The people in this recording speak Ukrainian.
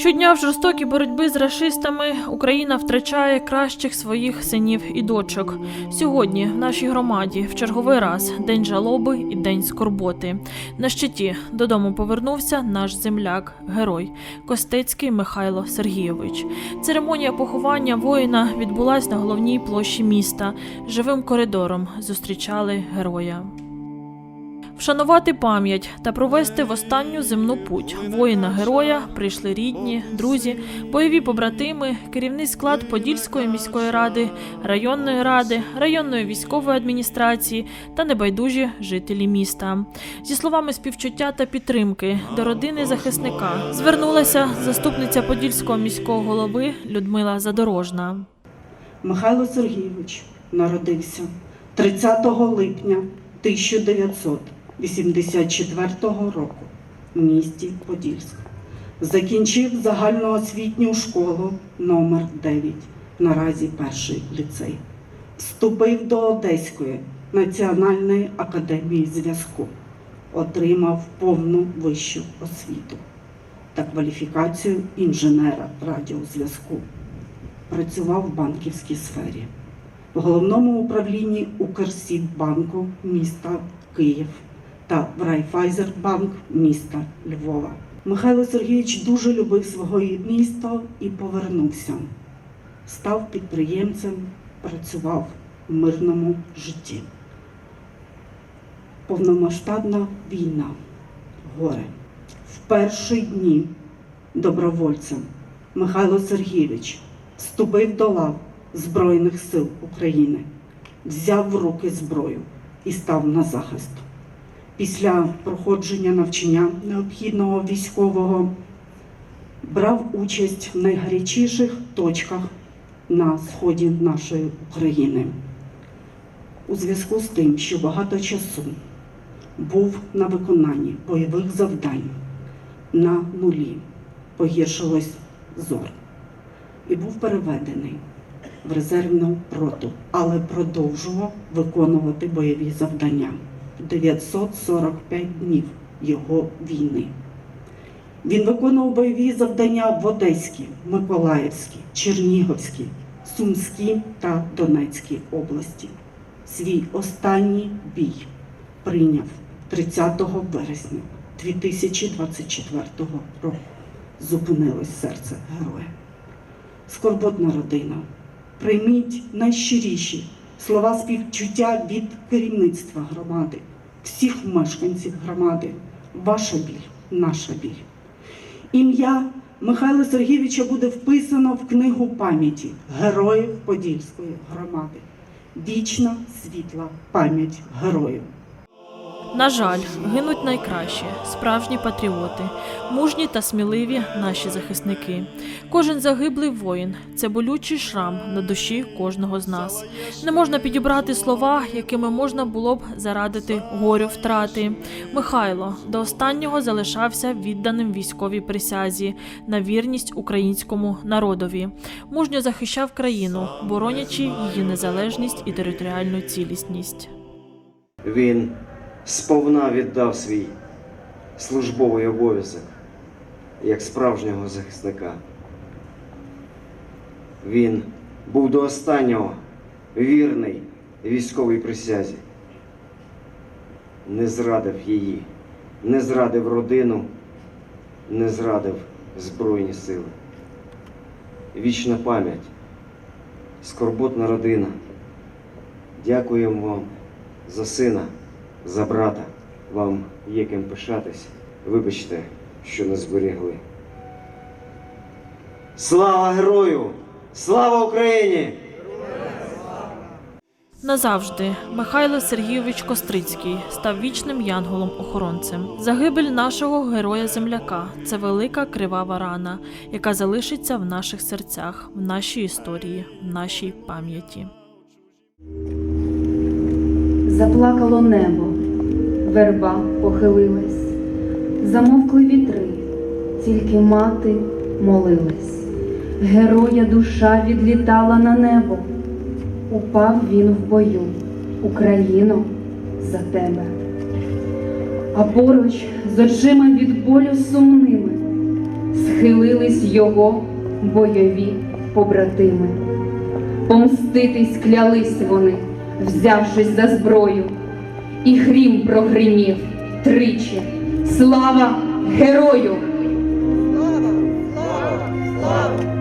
Щодня в жорстокій боротьбі з рашистами Україна втрачає кращих своїх синів і дочок. Сьогодні в нашій громаді в черговий раз день жалоби і день скорботи. На щиті додому повернувся наш земляк, герой Костецький Михайло Сергійович. Церемонія поховання воїна відбулась на головній площі міста. Живим коридором зустрічали героя. Вшанувати пам'ять та провести в останню земну путь воїна-героя прийшли рідні, друзі, бойові побратими, керівний склад Подільської міської ради, районної ради, районної військової адміністрації та небайдужі жителі міста. Зі словами співчуття та підтримки до родини захисника звернулася заступниця Подільського міського голови Людмила Задорожна. Михайло Сергійович народився 30 липня 1984 року в місті Подільськ. Закінчив загальноосвітню школу номер 9 наразі перший ліцей. Вступив до Одеської національної академії зв'язку. Отримав повну вищу освіту та кваліфікацію інженера радіозв'язку працював в банківській сфері, в головному управлінні Укрсіббанку міста Київ та в Райфайзербанк міста Львова. Михайло Сергійович дуже любив своє місто і повернувся. Став підприємцем, працював в мирному житті. Повномасштабна війна, горе. В перші дні добровольцем Михайло Сергійович вступив до лав Збройних сил України, взяв в руки зброю і став на захист. Після проходження навчання необхідного військового брав участь в найгарячіших точках на сході нашої України. У зв'язку з тим, що багато часу був на виконанні бойових завдань на нулі, погіршилось зор і був переведений в резервну роту, але продовжував виконувати бойові завдання 945 днів його війни. Він виконував бойові завдання в Одеській, Миколаївській, Чернігівській, Сумській та Донецькій області. Свій останній бій прийняв 30 вересня 2024 року. Зупинилось серце героя скорботна родина. Прийміть найщиріші слова співчуття від керівництва громади, всіх мешканців громади. Ваша біль, наша біль. Ім'я Михайла Сергійовича буде вписано в книгу пам'яті героїв Подільської громади. Вічна світла пам'ять героїв. На жаль, гинуть найкращі, справжні патріоти, мужні та сміливі наші захисники. Кожен загиблий воїн це болючий шрам на душі кожного з нас. Не можна підібрати слова, якими можна було б зарадити горю втрати. Михайло до останнього залишався відданим військовій присязі на вірність українському народові. Мужньо захищав країну, боронячи її незалежність і територіальну цілісність. Він сповна віддав свій службовий обов'язок як справжнього захисника. Він був до останнього вірний військовій присязі, не зрадив її, не зрадив родину, не зрадив Збройні сили. Вічна пам'ять, скорботна родина. Дякуємо вам за сина, за брата. Вам є ким пишатись. Вибачте, що не зберігли. Слава герою! Слава Україні! Назавжди Михайло Сергійович Кострицький став вічним янголом-охоронцем. Загибель нашого героя-земляка це велика кривава рана, яка залишиться в наших серцях, в нашій історії, в нашій пам'яті. Заплакало небо, верба похилилась, замовкли вітри, тільки мати молилась. Героя душа відлітала на небо, упав він в бою, Україно, за тебе. а поруч з очима від болю сумними схилились його бойові побратими. Помститись клялись вони, взявшись за зброю, і грім прогримів тричі. Слава герою! Слава! Слава! Слава!